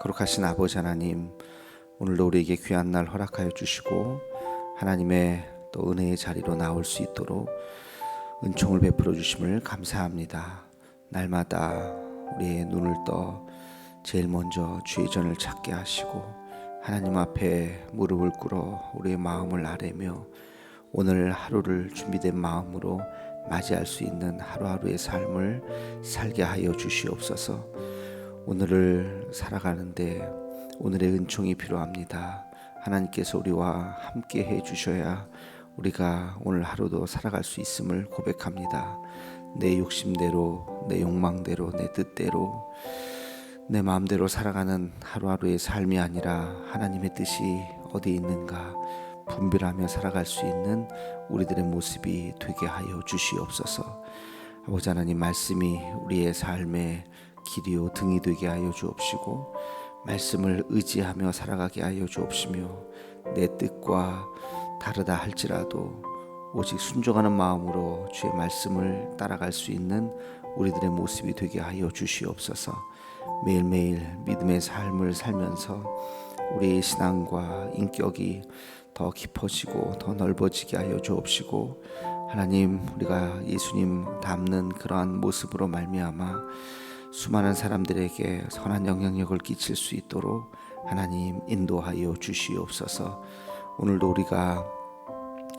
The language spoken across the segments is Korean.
거룩하신 아버지 하나님, 오늘도 우리에게 귀한 날 허락하여 주시고 하나님의 또 은혜의 자리로 나올 수 있도록 은총을 베풀어 주심을 감사합니다. 날마다 우리의 눈을 떠 제일 먼저 주의 전을 찾게 하시고 하나님 앞에 무릎을 꿇어 우리의 마음을 아뢰며 오늘 하루를 준비된 마음으로 맞이할 수 있는 하루하루의 삶을 살게 하여 주시옵소서. 오늘을 살아가는데 오늘의 은총이 필요합니다. 하나님께서 우리와 함께 해 주셔야 우리가 오늘 하루도 살아갈 수 있음을 고백합니다. 내 욕심대로, 내 욕망대로, 내 뜻대로, 내 마음대로 살아가는 하루하루의 삶이 아니라 하나님의 뜻이 어디 있는가 분별하며 살아갈 수 있는 우리들의 모습이 되게 하여 주시옵소서. 아버지 하나님 말씀이 우리의 삶의 길이요 등이 되게 하여 주옵시고 말씀을 의지하며 살아가게 하여 주옵시며 내 뜻과 다르다 할지라도 오직 순종하는 마음으로 주의 말씀을 따라갈 수 있는 우리들의 모습이 되게 하여 주시옵소서. 매일매일 믿음의 삶을 살면서 우리의 신앙과 인격이 더 깊어지고 더 넓어지게 하여 주옵시고 하나님 우리가 예수님 닮는 그러한 모습으로 말미암아 수많은 사람들에게 선한 영향력을 끼칠 수 있도록 하나님 인도하여 주시옵소서. 오늘도 우리가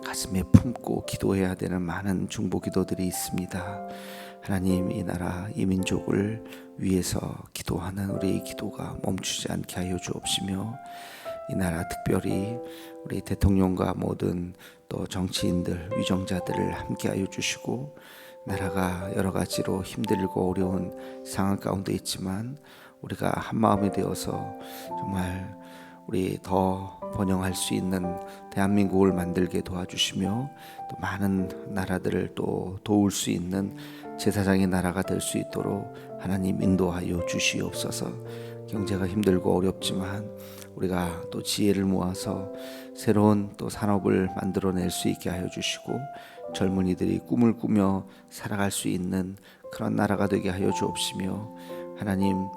가슴에 품고 기도해야 되는 많은 중보 기도들이 있습니다. 하나님 이 나라 이 민족을 위해서 기도하는 우리의 기도가 멈추지 않게 하여 주옵시며 이 나라 특별히 우리 대통령과 모든 또 정치인들 위정자들을 함께하여 주시고 나라가 여러 가지로 힘들고 어려운 상황 가운데 있지만 우리가 한 마음이 되어서 정말 우리 더 번영할 수 있는 대한민국을 만들게 도와주시며 또 많은 나라들을 또 도울 수 있는 제사장의 나라가 될 수 있도록 하나님 인도하여 주시옵소서. 경제가 힘들고 어렵지만 우리가 또 지혜를 모아서 새로운 또 산업을 만들어낼 수 있게 하여 주시고 젊은이들이 꿈을 꾸며 살아갈 수 있는 그런 나라가 되게 하여 주옵시며 하나님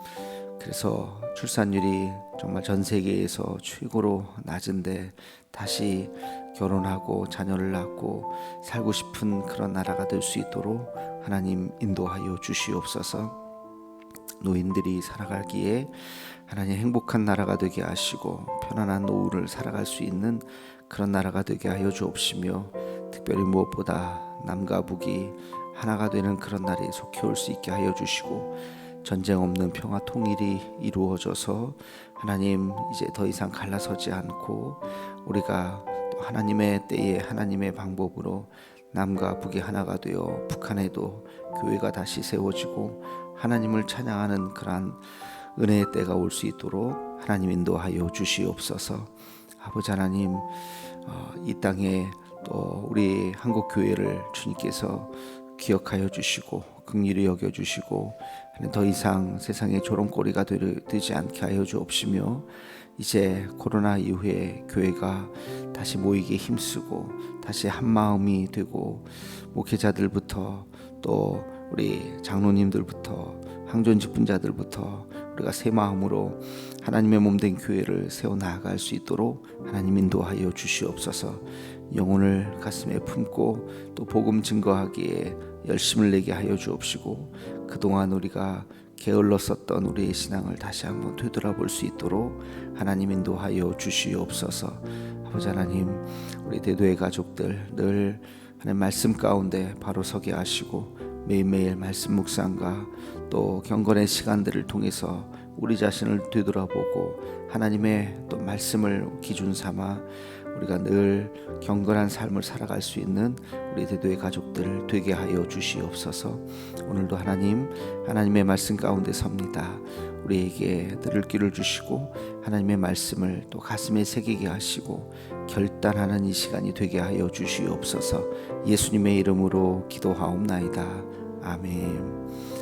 그래서 출산율이 정말 전 세계에서 최고로 낮은데 다시 결혼하고 자녀를 낳고 살고 싶은 그런 나라가 될 수 있도록 하나님 인도하여 주시옵소서. 노인들이 살아가기에 하나님 행복한 나라가 되게 하시고 편안한 노후를 살아갈 수 있는 그런 나라가 되게 하여 주옵시며 특별히 무엇보다 남과 북이 하나가 되는 그런 날이 속히 올 수 있게 하여 주시고 전쟁 없는 평화 통일이 이루어져서 하나님 이제 더 이상 갈라서지 않고 우리가 또 하나님의 때에 하나님의 방법으로 남과 북이 하나가 되어 북한에도 교회가 다시 세워지고 하나님을 찬양하는 그러한 은혜의 때가 올 수 있도록 하나님 인도하여 주시옵소서. 아버지 하나님 어, 이 땅에 또 우리 한국 교회를 주님께서 기억하여 주시고 긍휼히 여겨 주시고 더 이상 세상의 조롱거리가 되지 않게 하여 주옵시며 이제 코로나 이후에 교회가 다시 모이기 힘쓰고 다시 한 마음이 되고 목회자들부터 또 우리 장로님들부터 항존 직분자들부터 우리가 새 마음으로 하나님의 몸된 교회를 세워 나아갈 수 있도록 하나님 인도하여 주시옵소서. 영혼을 가슴에 품고 또 복음 증거하기에 열심을 내게 하여 주옵시고 그동안 우리가 게을렀었던 우리의 신앙을 다시 한번 되돌아볼 수 있도록 하나님 인도하여 주시옵소서. 아버지 하나님, 우리 대도의 가족들 늘 하나님 말씀 가운데 바로 서게 하시고 매일매일 말씀 묵상과 또 경건의 시간들을 통해서 우리 자신을 되돌아보고 하나님의 또 말씀을 기준 삼아 우리가 늘 경건한 삶을 살아갈 수 있는 우리 대도의 가족들 되게 하여 주시옵소서. 오늘도 하나님 하나님의 말씀 가운데 섭니다. 우리에게 들을 길을 주시고 하나님의 말씀을 또 가슴에 새기게 하시고 결단하는 이 시간이 되게 하여 주시옵소서. 예수님의 이름으로 기도하옵나이다. 아멘.